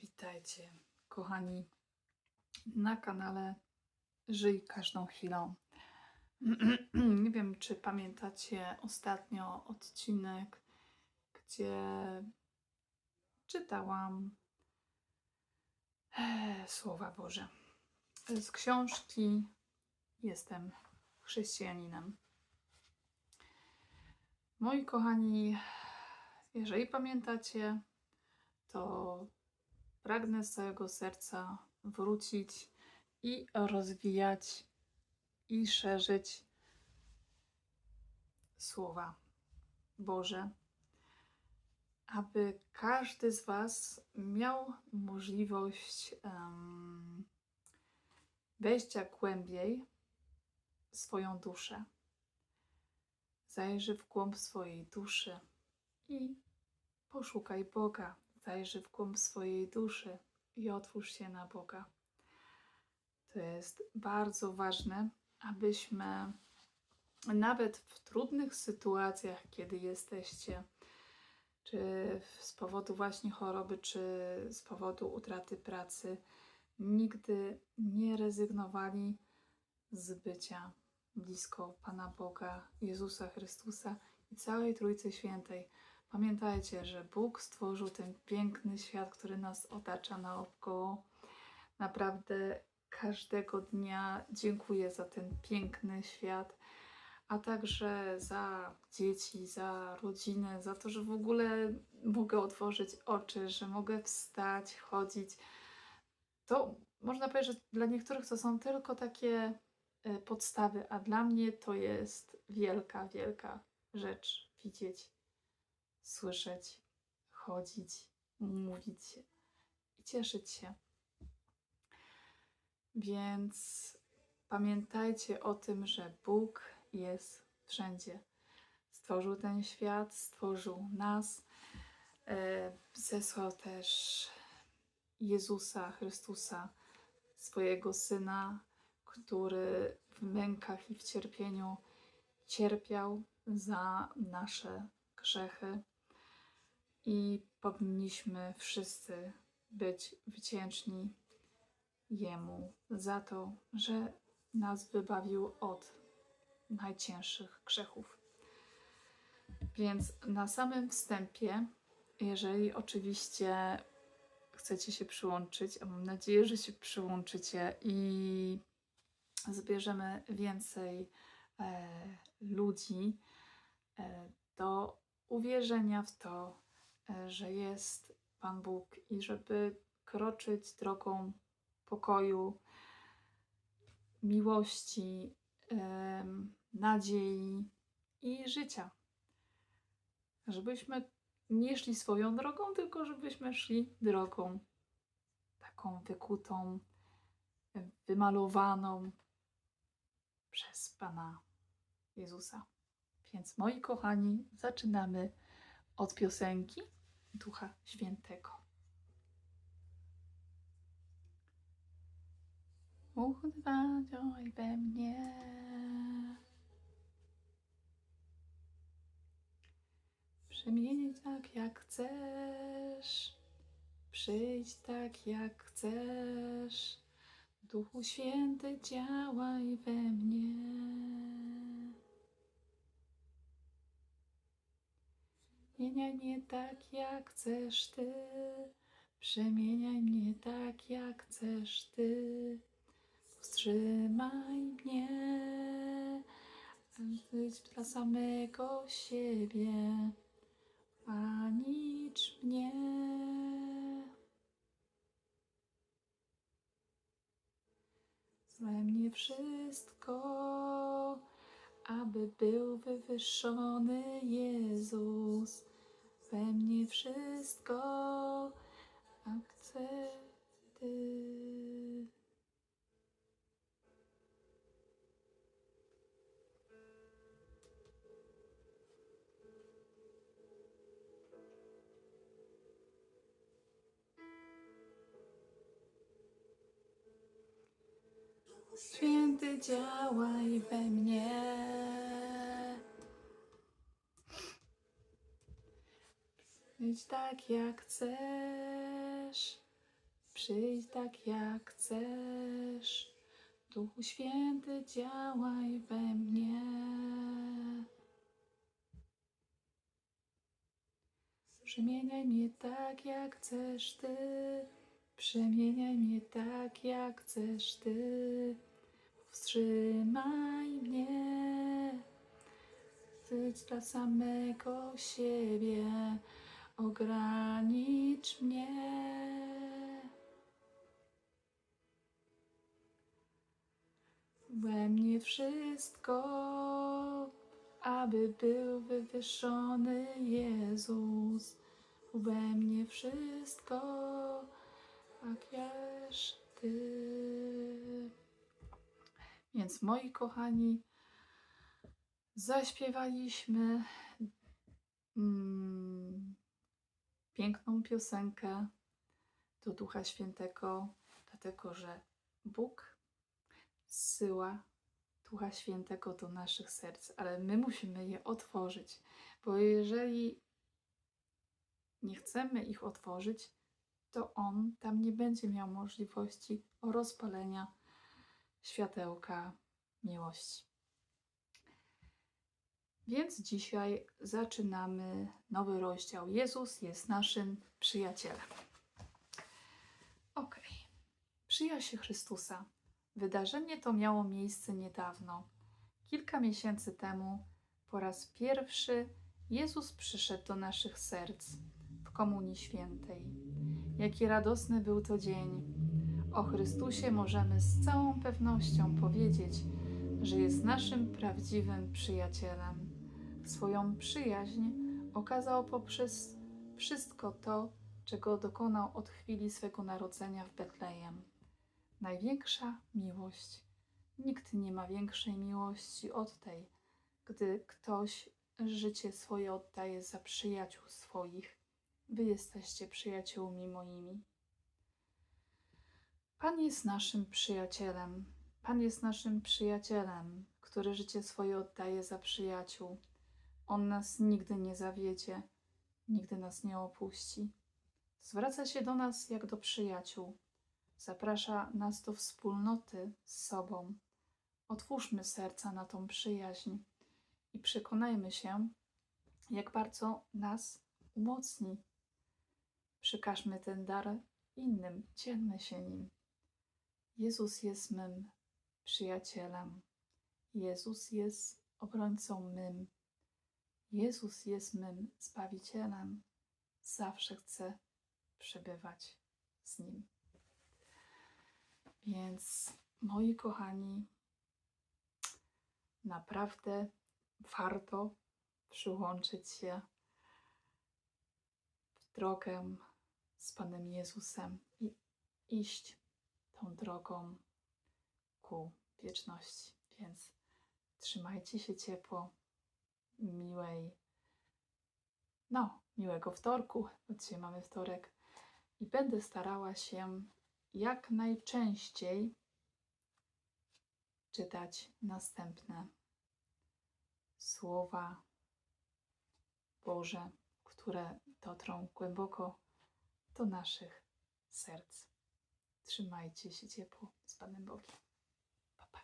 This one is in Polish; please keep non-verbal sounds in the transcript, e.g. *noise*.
Witajcie, kochani, na kanale Żyj każdą chwilą. *clears throat* Nie wiem, czy pamiętacie ostatnio odcinek, gdzie czytałam e, słowa Boże z książki Jestem chrześcijaninem. Moi kochani, jeżeli pamiętacie, to pragnę z całego serca wrócić i rozwijać i szerzyć słowa Boże, aby każdy z Was miał możliwość wejścia głębiej swoją duszę. Zajrzy w głąb swojej duszy i poszukaj Boga. Zajrzy w głąb swojej duszy i otwórz się na Boga. To jest bardzo ważne, abyśmy nawet w trudnych sytuacjach, kiedy jesteście, czy z powodu właśnie choroby, czy z powodu utraty pracy, nigdy nie rezygnowali z bycia blisko Pana Boga, Jezusa Chrystusa i całej Trójcy Świętej. Pamiętajcie, że Bóg stworzył ten piękny świat, który nas otacza naokoło. Naprawdę każdego dnia dziękuję za ten piękny świat, a także za dzieci, za rodzinę, za to, że w ogóle mogę otworzyć oczy, że mogę wstać, chodzić. To można powiedzieć, że dla niektórych to są tylko takie e, podstawy, a dla mnie to jest wielka, wielka rzecz widzieć słyszeć, chodzić, mówić i cieszyć się. Więc pamiętajcie o tym, że Bóg jest wszędzie. Stworzył ten świat, stworzył nas, e, zesłał też Jezusa Chrystusa, swojego Syna, który w mękach i w cierpieniu cierpiał za nasze grzechy i powinniśmy wszyscy być wdzięczni Jemu za to, że nas wybawił od najcięższych grzechów. Więc na samym wstępie, jeżeli oczywiście chcecie się przyłączyć, a mam nadzieję, że się przyłączycie i zbierzemy więcej e, ludzi e, do uwierzenia w to, że jest Pan Bóg i żeby kroczyć drogą pokoju, miłości, nadziei i życia. Żebyśmy nie szli swoją drogą, tylko żebyśmy szli drogą taką wykutą, wymalowaną przez Pana Jezusa. Więc moi kochani, zaczynamy od piosenki Ducha Świętego. Uchwycioj we mnie. Przemieniaj tak jak chcesz, przyjdź tak jak chcesz. Duchu Święty działaj we mnie. Zmieniaj mnie tak, jak chcesz Ty. Przemieniaj mnie tak, jak chcesz Ty. Wstrzymaj mnie, być dla samego siebie. Panicz mnie. We mnie wszystko, aby był wywyższony Jezus. Wszystko, a chcę Ty. Święty działaj we mnie. Być tak jak chcesz. przyjdź tak jak chcesz. Duchu Święty, działaj we mnie. Przemieniaj mnie tak jak chcesz Ty. Przemieniaj mnie tak jak chcesz Ty. Wstrzymaj mnie. Ty dla samego siebie. Ogranicz mnie. We mnie wszystko, aby był wywyższony Jezus. We mnie wszystko, tak jaż Ty. Więc moi kochani, zaśpiewaliśmy mm, piękną piosenkę do Ducha Świętego, dlatego że Bóg zsyła Ducha Świętego do naszych serc, ale my musimy je otworzyć, bo jeżeli nie chcemy ich otworzyć, to On tam nie będzie miał możliwości rozpalenia światełka miłości. Więc dzisiaj zaczynamy nowy rozdział. Jezus jest naszym przyjacielem. Ok. Przyjaźń Chrystusa. Wydarzenie to miało miejsce niedawno. Kilka miesięcy temu, po raz pierwszy, Jezus przyszedł do naszych serc w Komunii Świętej. Jaki radosny był to dzień. O Chrystusie możemy z całą pewnością powiedzieć, że jest naszym prawdziwym przyjacielem. Swoją przyjaźń okazał poprzez wszystko to, czego dokonał od chwili swego narodzenia w Betlejem. Największa miłość. Nikt nie ma większej miłości od tej, gdy ktoś życie swoje oddaje za przyjaciół swoich. Wy jesteście przyjaciółmi moimi. Pan jest naszym przyjacielem. Pan jest naszym przyjacielem, który życie swoje oddaje za przyjaciół. On nas nigdy nie zawiedzie, nigdy nas nie opuści. Zwraca się do nas jak do przyjaciół. Zaprasza nas do wspólnoty z sobą. Otwórzmy serca na tą przyjaźń i przekonajmy się, jak bardzo nas umocni. Przekażmy ten dar innym, dzielmy się nim. Jezus jest mym przyjacielem. Jezus jest obrońcą mym. Jezus jest mym zbawicielem. Zawsze chcę przebywać z nim. Więc moi kochani, naprawdę warto przyłączyć się w drogę z Panem Jezusem i iść tą drogą ku wieczności. Więc trzymajcie się ciepło, miłej, no, miłego wtorku, bo dzisiaj mamy wtorek i będę starała się jak najczęściej czytać następne słowa Boże, które dotrą głęboko do naszych serc. Trzymajcie się ciepło z Panem Bogiem. Pa, pa.